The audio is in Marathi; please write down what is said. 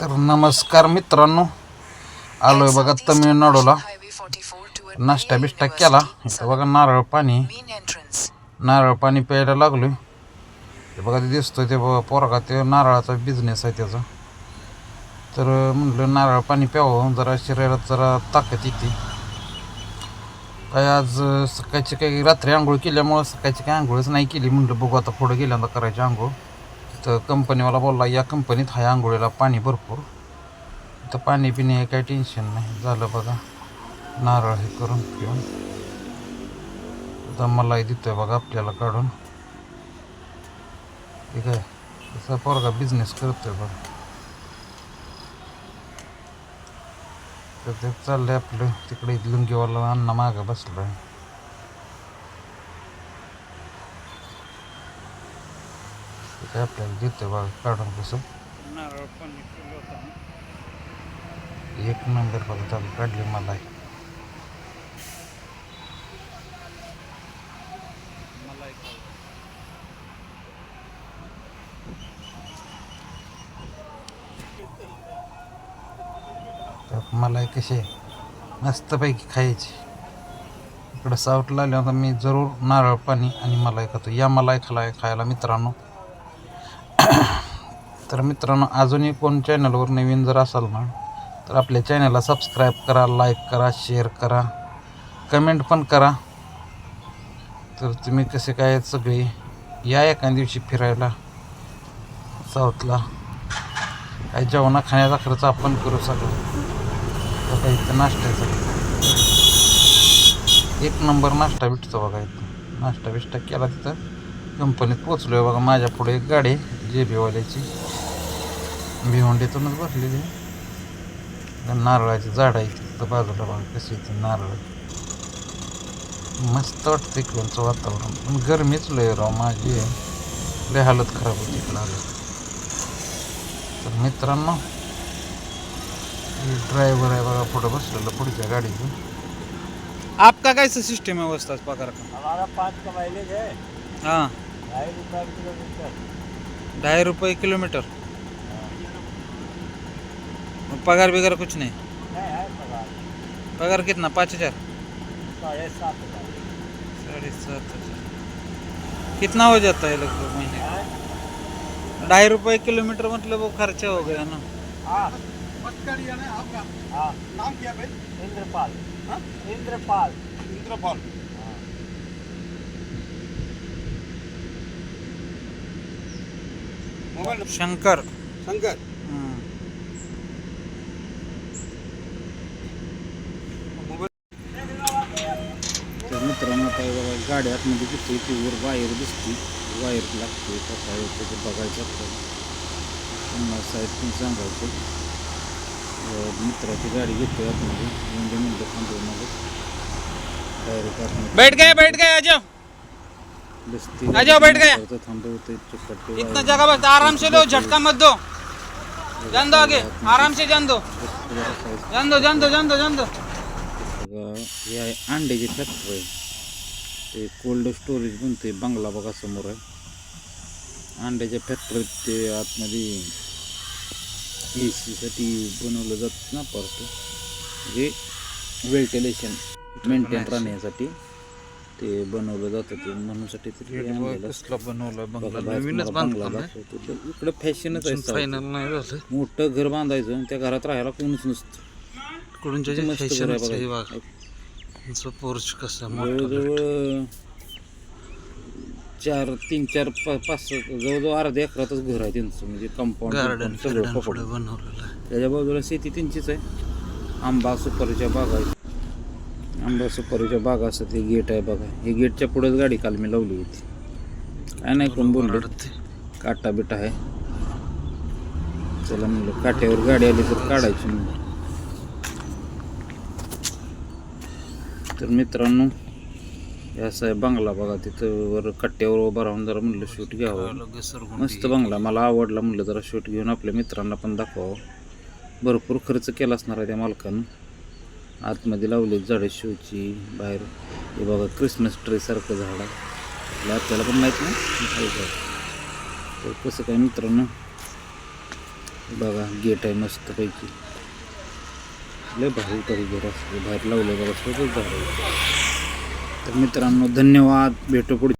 तर नमस्कार मित्रांनो. आलोय बघा तमिळनाडूला. नाश्ता बिष्टा केला. इथं बघा नारळ पाणी. नारळ पाणी प्यायला लागलोय. ते बघा ते दिसतोय ते बघा पोरगा ते नारळाचा बिझनेस आहे त्याचा. तर म्हटलं नारळ पाणी प्यावं जरा शरीरात जरा ताकद येते. काय आज सकाळची काही रात्री आंघोळ केल्यामुळं सकाळची काही आंघोळच नाही केली. म्हटलं बघू आता पुढं गेल्यानंतर करायची आंघोळ. तर कंपनीवाला बोलला या कंपनीत हा आंघोळीला पाणी भरपूर. तर पाणी पिणे हे काही टेन्शन नाही. झालं बघा. नारळ हे करून पिऊन. आता मलाही देतोय बघा आपल्याला काढून. ठीक आहे तसा पोरगा बिझनेस करतोय बघा. तर ते चाललंय आपलं. तिकडे लुंगीवाला अण्णा मागं आहे ते आपल्याला देतोय बघा काढून कसं नारळ पाणी पिलं होतं एक नंबर बघा चालू काढली मला मला आहे? मस्तपैकी खायची. इकडं साऊथला आल्यावर मी जरूर नारळ पाणी आणि मलाई खातो. या मलाई खालाय खायला मित्रांनो तर मित्रांनो अजूनही कोण चॅनलवर नवीन जर असाल ना तर आपल्या चॅनलला सबस्क्राईब करा लाईक करा शेअर करा कमेंट पण करा. तर तुम्ही कसे काय सगळे? या एका दिवशी फिरायला साऊथला. काही जेवणा खाण्याचा खर्च आपण करू सगळं. बघा इथं नाश्त्याचा एक नंबर नाश्ता भेटतो बघा इथं. नाश्ता बिष्टा केला तिथं. कंपनीत पोचलो आहे बघा. माझ्या पुढे एक गाडी जे बीवाल्याची भिवंडीतूनच भरलेली आहे. आणि नारळाची झाड आहे तिथं बाजूला बघा कशी इथे नारळ. मस्त वाटतं इकडचं वातावरण. पण गरमीच लय राव माझी. लय हालत खराब होती इकडं आलं. तर मित्रांनो ड्रायव्हर आहे बघा पुढं बसलेलं पुढच्या गाडीचं आपका कैसा सिस्टम है व्यवस्था पगार का? हमारा पाँच का माइलेज है. हाँ ढाई रुपये किलोमीटर. ढाई रुपये किलोमीटर. पगार बिगार कुछ नहीं? है पगार। पगार कितना? पाँच हज़ार? साढ़े सात हज़ार। कितना हो जाता है लगभग महीने का? ढाई रुपये किलोमीटर मतलब वो खर्चा हो गया ना? हाँ। आपका? हाँ। नाम क्या भाई? इंद्रपाल। हाँ? इंद्रपाल। इंद्रपाल। हाँ। Mobile number? शंकर। शंकर। गाडी आतमध्ये दिसते ती वर वायर दिसते. वायर लागते का होतं ते बघायचं आपल्याला. पुन्हा साहेब पण सांगायचं अं, मित्राची गाडी घेतोय आतमध्ये. म्हणजे म्हणलं थांबव मग डायरेक्ट आतमध्ये बैठ गए बैठ गए आ जाओ दिसते बैठ गया. नंतरचं थांबवतोय इतना जगह बस आराम से लो झटका मत दो. जान दो आगे आराम से जान दो. जान दो जान दो जान दो जान दो. हे आहे अंड्याची फॅक्टरी ते कोल्ड स्टोरेज बनते बंगला बघा समोर आहे. अंड्याच्या फॅक्टरीत ते आतमध्ये ए सीसाठी बनवलं जातं ना पार्ट म्हणजे व्हेंटिलेशन मेंटेन राहण्यासाठी ते बनवलं जातं ते. म्हणूनसाठी इकडं फॅशनच आहे मोठं घर बांधायचं त्या घरात राहायला कोणीच नसतं. बघा पोर्च कसं जवळजवळ चार तीन चार पा- पाच जवळजवळ अर्ध्या एकरातच घर आहे त्यांचं. म्हणजे कंपाऊंड गार्डन सगळं गार्डन पकडून. पुढे बनवलेलं आहे. त्याच्या बाजूला शेती त्यांचीच आहे. आंबा सुपारीच्या बागा आहेत. आंबा सुपारीच्या बागा असतात हे गेट आहे बघा. हे गेटच्या पुढेच गाडी काल मी लावली होती. काय नाही कोण बोललो? रडते. काटा बिटा आहे. चला म्हणलं काट्यावर गाडी आली तर काढायची म्हणलं तर मित्रांनो असा आहे बंगला बघा तिथं वर कट्ट्यावर उभा राहून जरा म्हणलं शूट घ्यावं. मस्त बंगला मला आवडला म्हणलं जरा शूट घेऊन आपल्या मित्रांना पण दाखवावं. भरपूर खर्च केला असणार आहे त्या मालकानं. आतमध्ये लावले झाडं शिवची बाहेर. हे बघा क्रिसमस ट्रीसारखं झाड. आहे आपल्याला पण माहीत नाही. तर कसं काय मित्रांनो? बघा गेट आहे मस्तपैकी. लय भारी तरी घर असते बाहेर लावलं बघा झालं. तर मित्रांनो धन्यवाद. भेटू पुढे